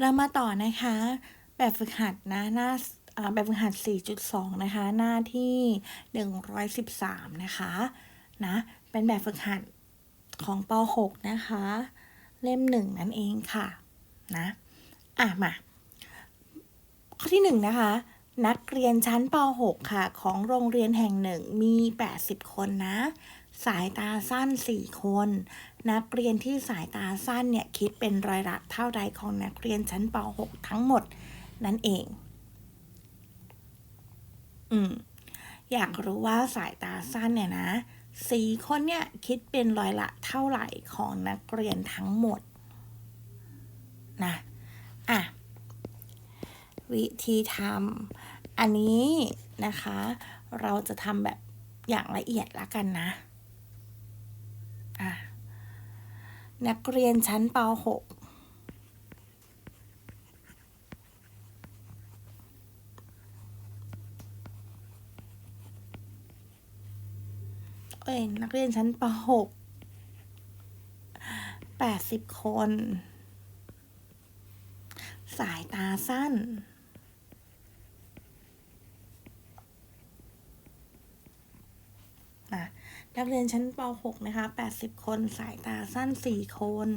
เรามาต่อนะคะ แบบฝึกหัดนะหน้าแบบฝึกหัด 4.2 นะคะ หน้าที่ 113 นะคะนะเป็นแบบฝึกหัดของป .6 นะคะ เล่มหนึ่งนั่นเองค่ะนะอะมา ข้อที่หนึ่งนะคะ นักเรียนชั้นป .6 ค่ะ ของโรงเรียนแห่งหนึ่งมี 80 คนนะ สายตาสั้น 4 คน นักเรียนที่สายตาสั้นเนี่ยคิดเป็นร้อยละเท่าใดของนักเรียนชั้นป .6 ทั้งหมดนั่นเอง อืม อยากรู้ว่าสายตาสั้นเนี่ยนะสี่คนเนี่ยคิดเป็นร้อยละเท่าไหร่ของนักเรียนทั้งหมดนะ อะ วิธีทำ อันนี้นะคะ เราจะทำแบบอย่างละเอียดละกันนะะนักเรียนชั้นป .6 เอ้ยนักเรียนชั้นป .6 80 คน สายตาสั้น นะนัก เรียนชั้นป .6 นะคะ 80 คน สายตาสั้น 4 คน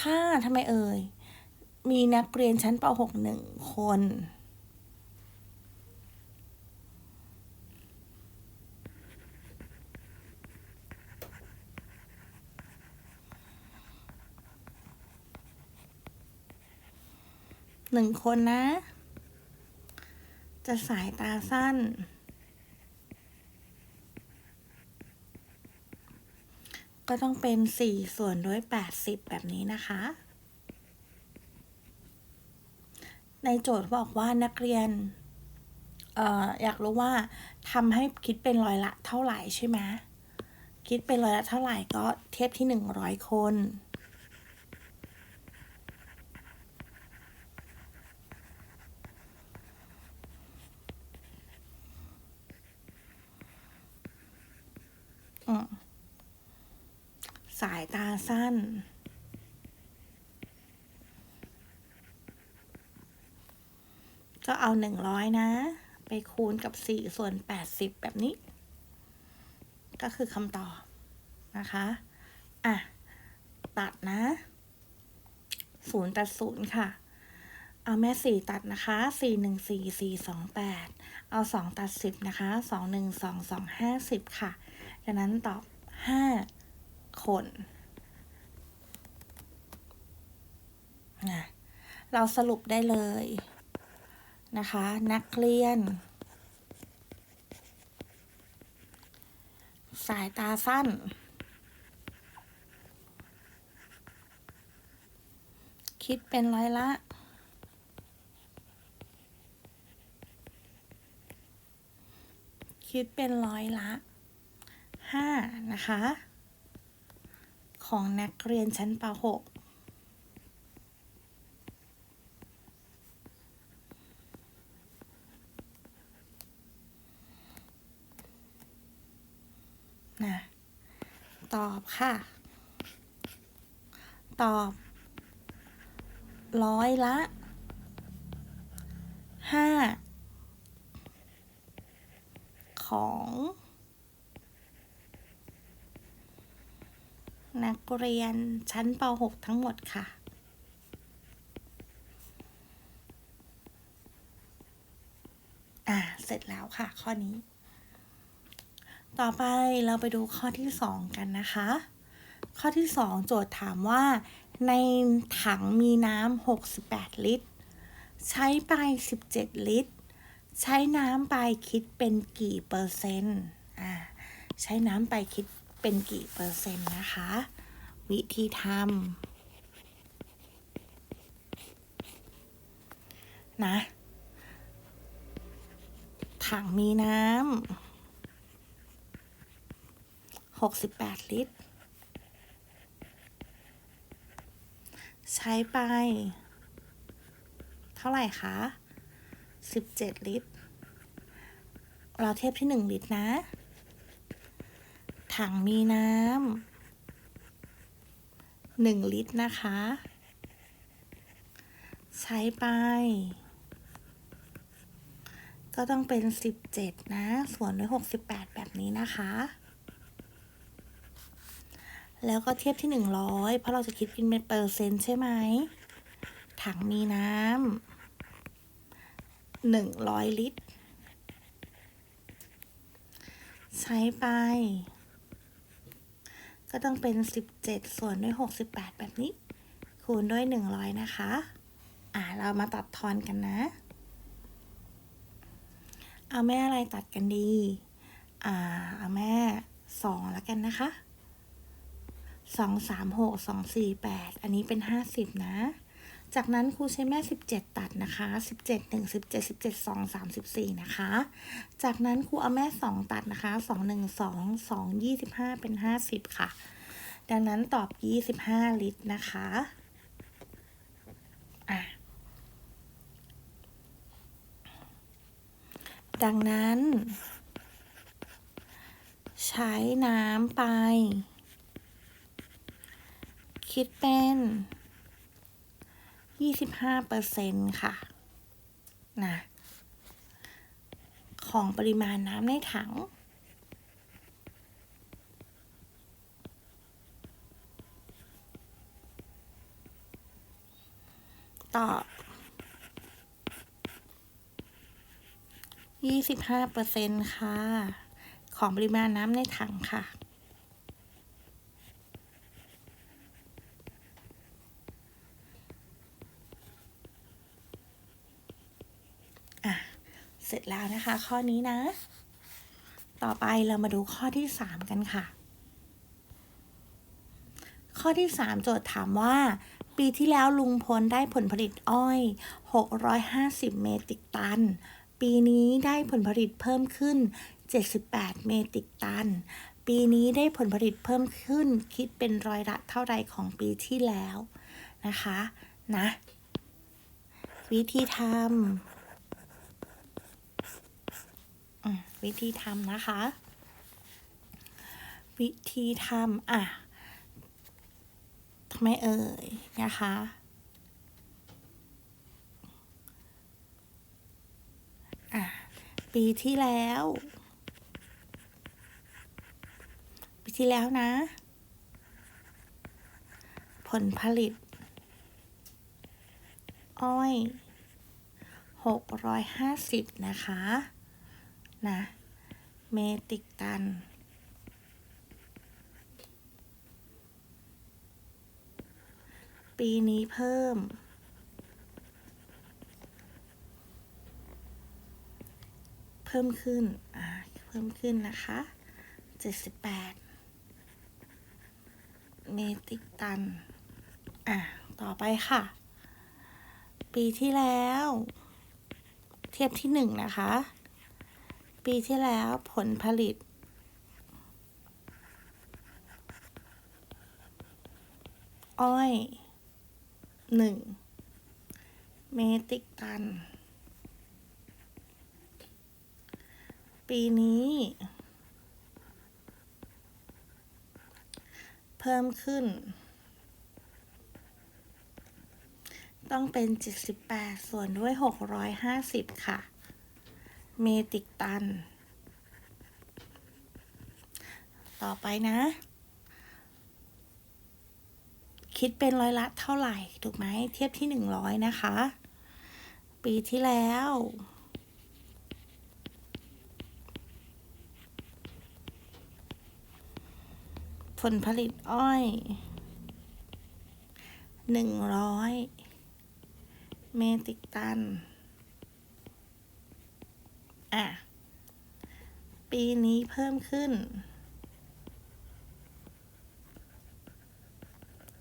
ถ้าทำไมเอ่ย มีนักเรียนชั้นป .6 หนึ่งคน หนึ่งคนนะจะสายตาสั้น ก็ต้องเป็นสี่ส่วนด้วยแปดสิบแบบนี้นะคะ ในโจทย์บอกว่านักเรียนเอ่ออยากรู้ว่าทำให้คิดเป็นร้อยละเท่าไหร่ใช่ไหมคิดเป็นร้อยละเท่าไหร่ก็เทียบที่หนึ่งร้อยคน อืมสาสั้น ก็เอาหนึ่งร้อยนะ ไปคูณกับสี่ส่วนแปดสิบแบบนี้ ก็คือคำตอบนะคะ อะ ตัดนะศูนย์ตัดศูนย์ค่ะ เอาแม่สี่ตัดนะคะสี่หนึ่งสี่สี่สองแปดเอาสองตัดสิบนะคะสองหนึ่งสองสองห้าสิบค่ะดังนั้นตอบห้าคน นะเราสรุปได้เลยนะคะ นักเรียน สายตาสั้น คิดเป็นร้อยละคิดเป็นร้อยละห้านะคะ ของนักเรียนชั้นป .6 นะ ตอบค่ะ ตอบ ร้อยละห้าของ นักเรียนชั้นป .6 ทั้งหมดค่ะอ่าเสร็จแล้วค่ะ ข้อนี้ ต่อไปเราไปดูข้อที่ 2 กันนะคะ ข้อที่ 2 โจทย์ถามว่า ในถังมีน้ำ68 ลิตร ใช้ไป 17 ลิตร ใช้น้ำไปคิดเป็นกี่เปอร์เซ็นต์อ่าใช้น้ำไปคิดเป็นกี่เปอร์เซ็นต์นะคะ วิธีทำนะ ถังมีน้ำ 68ลิตร ใช้ไป เท่าไหร่คะ17ลิตร เราเทียบที่1ลิตรนะ ถังมีน้ำหนึ่งลิตรนะคะ ใช้ไปก็ต้องเป็นสิบเจ็ดนะ ส่วนด้วยหกสิบแปดแบบนี้นะคะ แล้วก็เทียบที่หนึ่งร้อยเพราะเราจะคิดเป็นเปอร์เซ็นต์ใช่ไหม ถังมีน้ำหนึ่งร้อยลิตร ใช้ไป ก็ต้องเป็นสิบเจ็ดส่วนด้วยหกสิบแปดแบบนี้ คูณด้วยหนึ่งร้อยนะคะ อ่าเรามาตัดทอนกันนะ เอาแม่อะไรตัดกันดี อ่า เอาแม่สองแล้วกันนะคะ สองสามหกสองสี่แปดอันนี้เป็นห้าสิบนะ จากนั้นครูใช้แม่สิบเจ็ดตัดนะคะสิบเจ็ดหนึ่งสิบเจ็ดสิบเจ็ดสองสามสิบสี่นะคะ จากนั้นครูเอาแม่สองตัดนะคะสองหนึ่งสองสองยี่สิบห้าเป็นห้าสิบค่ะ ดังนั้นตอบยี่สิบห้าลิตรนะคะอะดังนั้น ใช้น้ำไป คิดเป็น25เปอร์เซ็นต์ค่ะนะของปริมาณน้ำในถัง ตอบยี่สิบห้าเปอร์เซ็นต์ค่ะ ของปริมาณน้ำในถังค่ะ เสร็จแล้วนะคะ ข้อนี้นะ ต่อไปเรามาดูข้อที่สามกันค่ะ ข้อที่สามโจทย์ถามว่า ปีที่แล้วลุงพลได้ผลผลิตอ้อย 650 เมตริกตัน ปีนี้ได้ผลผลิตเพิ่มขึ้น 78 เมตริกตัน ปีนี้ได้ผลผลิตเพิ่มขึ้น คิดเป็นร้อยละเท่าไรของปีที่แล้วนะคะ นะ วิธีทำอืม วิธีทำนะคะ วิธีทำอะทำไมเอ่ยนะคะอะปีที่แล้ว ปีที่แล้วนะ ผลผลิต อ้อยหกร้อยห้าสิบนะคะ นะ เมติกตัน ปีนี้เพิ่ม เพิ่มขึ้น อ่า เพิ่มขึ้นนะคะ เจ็ดสิบแปด เมติกตัน อะ ต่อไปค่ะ ปีที่แล้ว เทียบที่หนึ่งนะคะ ปีที่แล้วผลผลิต อ้อยหนึ่งเมติกตัน ปีนี้ เพิ่มขึ้น ต้องเป็น 78 ส่วนด้วย 650 ค่ะ เมติกตัน ต่อไปนะ คิดเป็นร้อยละเท่าไหร่ ถูกไหม เทียบที่100นะคะ ปีที่แล้วผลผลิตอ้อยหนึ่งร้อยเมตริกตัน อะ ปีนี้เพิ่มขึ้น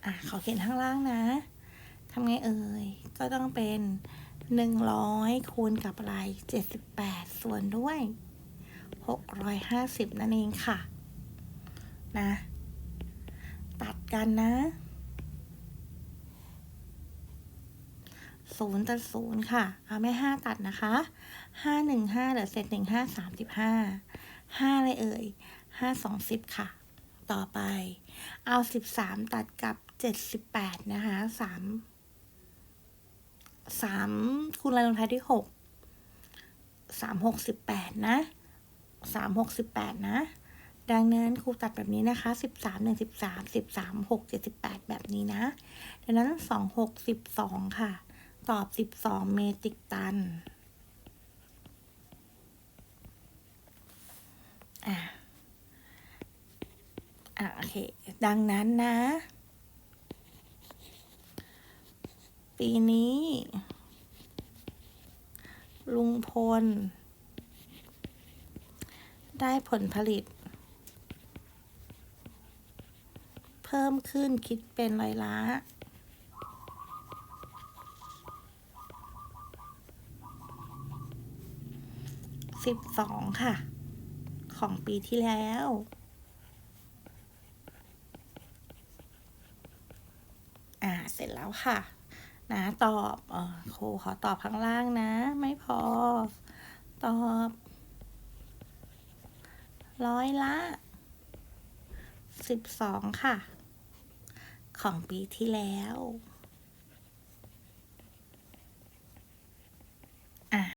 อะ ขอเขียนข้างล่างนะทำไงเอ่ย ก็ต้องเป็นหนึ่งร้อยคูณกับอะไรเจ็ดสิบแปดส่วนด้วยหกร้อยห้าสิบนั่นเองค่ะ นะ ตัดกันนะศูนย์ตัดศูนย์ค่ะ เอาไม่ห้าตัดนะคะ ห้าหนึ่งห้าเหลือเศษหนึ่งห้าสามสิบห้าห้าอะไรเอ่ยห้าสองสิบค่ะ ต่อไป เอาสิบสามตัดกับเจ็ดสิบแปดนะคะสามสามคูณรายลงท้ายด้วยหกสามหกสิบแปดนะสามหกสิบแปดนะ ดังนั้นครูตัดแบบนี้นะคะสิบสามหนึ่งสิบสามสิบสามหกเจ็ดสิบแปดแบบนี้นะ ดังนั้นสองหกสิบสองค่ะ ตอบสิบสองเมตริกตัน อะอะโอเค ดังนั้นนะ ปีนี้ ลุงพล ได้ผลผลิต เพิ่มขึ้นคิดเป็นร้อยละสิบสองค่ะ ของปีที่แล้ว อ่า เสร็จแล้วค่ะ นะตอบเออครูขอตอบข้างล่างนะ ไม่พอ ตอบ ร้อยละสิบสองค่ะ ของปีที่แล้ว